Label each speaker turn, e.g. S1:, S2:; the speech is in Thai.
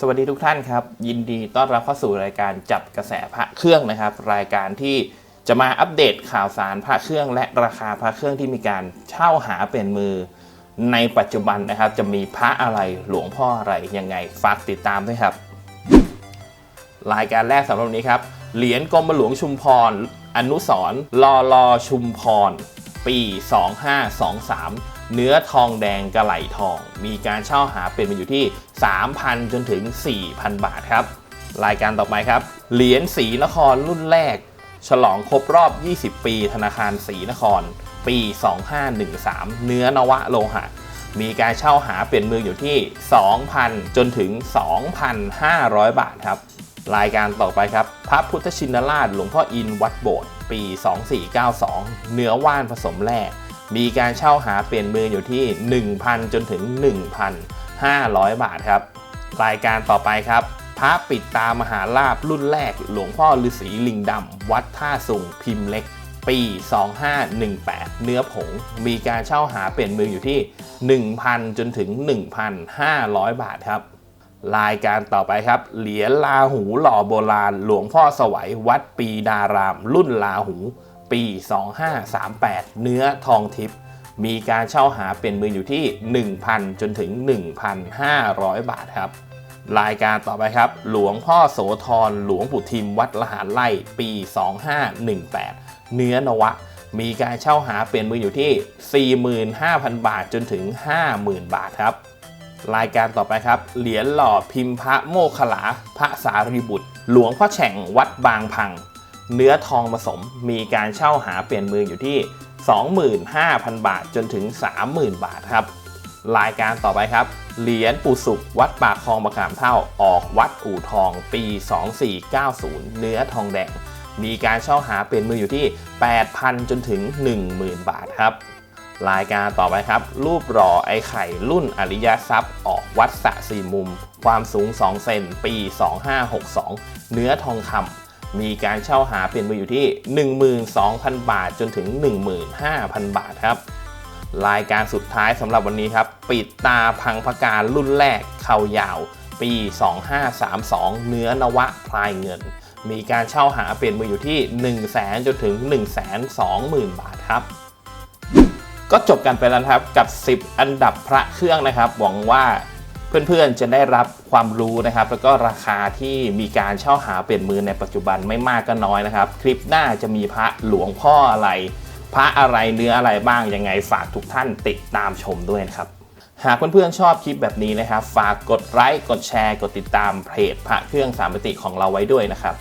S1: สวัสดีทุกท่านครับ ยินดีต้อนรับเข้าสู่รายการจับกระแสพระเครื่องนะครับ รายการที่จะมาอัปเดตข่าวสารพระเครื่อง และราคาพระเครื่องที่มีการเช่าหาเป็นมือ ในปัจจุบันนะครับ จะมีพระอะไรหลวงพ่ออะไรยังไงฝากติดตามด้วยครับ รายการแรกสำหรับวันนี้ครับ เหรียญกรมหลวงชุมพร อนุสรลอลอชุมพร ปี 2523 เนื้อทองแดงกระไหลทอง มีการเช่าหาเป็นมาอยู่ที่ 3,000 จนถึง 4,000 บาทครับ รายการต่อไปครับ เหรียญศรีนครรุ่นแรก ฉลองครบรอบ 20 ปี ธนาคารศรีนคร ปี 2513 เนื้อนวะโลหะ มีการเช่าหาเปลี่ยนมืออยู่ที่ 2,000 จนถึง 2,500 บาทครับ รายการต่อไปครับ พระพุทธชินราชหลวงพ่ออินวัดโบสถ์ปี 2492 เนื้อว่านผสมแร่ มีการเช่าหาเปลี่ยนมืออยู่ที่ 1,000 จนถึง 1,500 บาทครับ รายการต่อไปครับ พระปิดตามหาลาบรุ่นแรก หลวงพ่อฤาษีลิงดำวัดท่าสุงพิมพ์เล็ก ปี 2518 เนื้อผง มีการเช่าหาเปลี่ยนมืออยู่ที่ 1,000 จนถึง 1,500 บาทครับรายการต่อไปครับ เหรียญลาหูหล่อโบราณ หลวงพ่อสวัยวัดปีดาราม รุ่นลาหู ปี 2538 เนื้อทองทิพย์มีการเช่าหาเป็นมืออยู่ที่ 1,000 จนถึง 1,500 บาทครับ รายการต่อไปครับ หลวงพ่อโสธรหลวงปู่ทิมวัดละหารไล่ปี 2518 เนื้อนวะ มีการเช่าหาเป็นมืออยู่ที่ 45,000 บาทจนถึง 50,000 บาทครับ รายการต่อไปครับ เหรียญหล่อพิมพ์พระโมคขลาพระสารีบุตร หลวงพ่อแฉ่งวัดบางพัง เนื้อทองผสมมีการเช่าหาเปลี่ยนมืออยู่ที่ 25,000 บาทจนถึง 30,000 บาทครับ รายการต่อไปครับ เหรียญปู่สุกวัดปากคลองมะขามเท่าออกวัดอู่ทองปี 2490 เนื้อทองแดง มีการเช่าหาเปลี่ยนมืออยู่ที่ 8,000 จนถึง 10,000 บาทครับรายการต่อไปครับ รูปหล่อไอ้ไข่รุ่นอริยทรัพย์ ออกวัดสะสี่มุม ความสูง 2 เซนปี 2562 เนื้อทองคำ มีการเช่าหาเปลี่ยนมืออยู่ที่ 12,000 บาทจนถึง 15,000 บาทครับ รายการสุดท้ายสำหรับวันนี้ครับ ปิดตาพังพการรุ่นแรกเข่ายาว ปี 2532 เนื้อนวะพลายเงิน มีการเช่าหาเปลี่ยนมืออยู่ที่ 1 0 0 0 0แจนถึง 1 2 0 0 0 0 บาทครับก็จบกันไปแล้วครับกับ 10 อันดับพระเครื่องนะครับ หวังว่า เพื่อนๆจะได้รับความรู้นะครับ แล้วก็ราคาที่มีการเช่าหาเปลี่ยนมือในปัจจุบันไม่มากก็น้อยนะครับ คลิปหน้าจะมีพระหลวงพ่ออะไร พระอะไรเนื้ออะไรบ้างยังไงฝากทุกท่านติดตามชมด้วยนะครับหากเพื่อนๆชอบคลิปแบบนี้นะครับ ฝากกดไลค์กดแชร์ กดติดตามเพจพระเครื่องสามมิติของเราไว้ด้วยนะครับ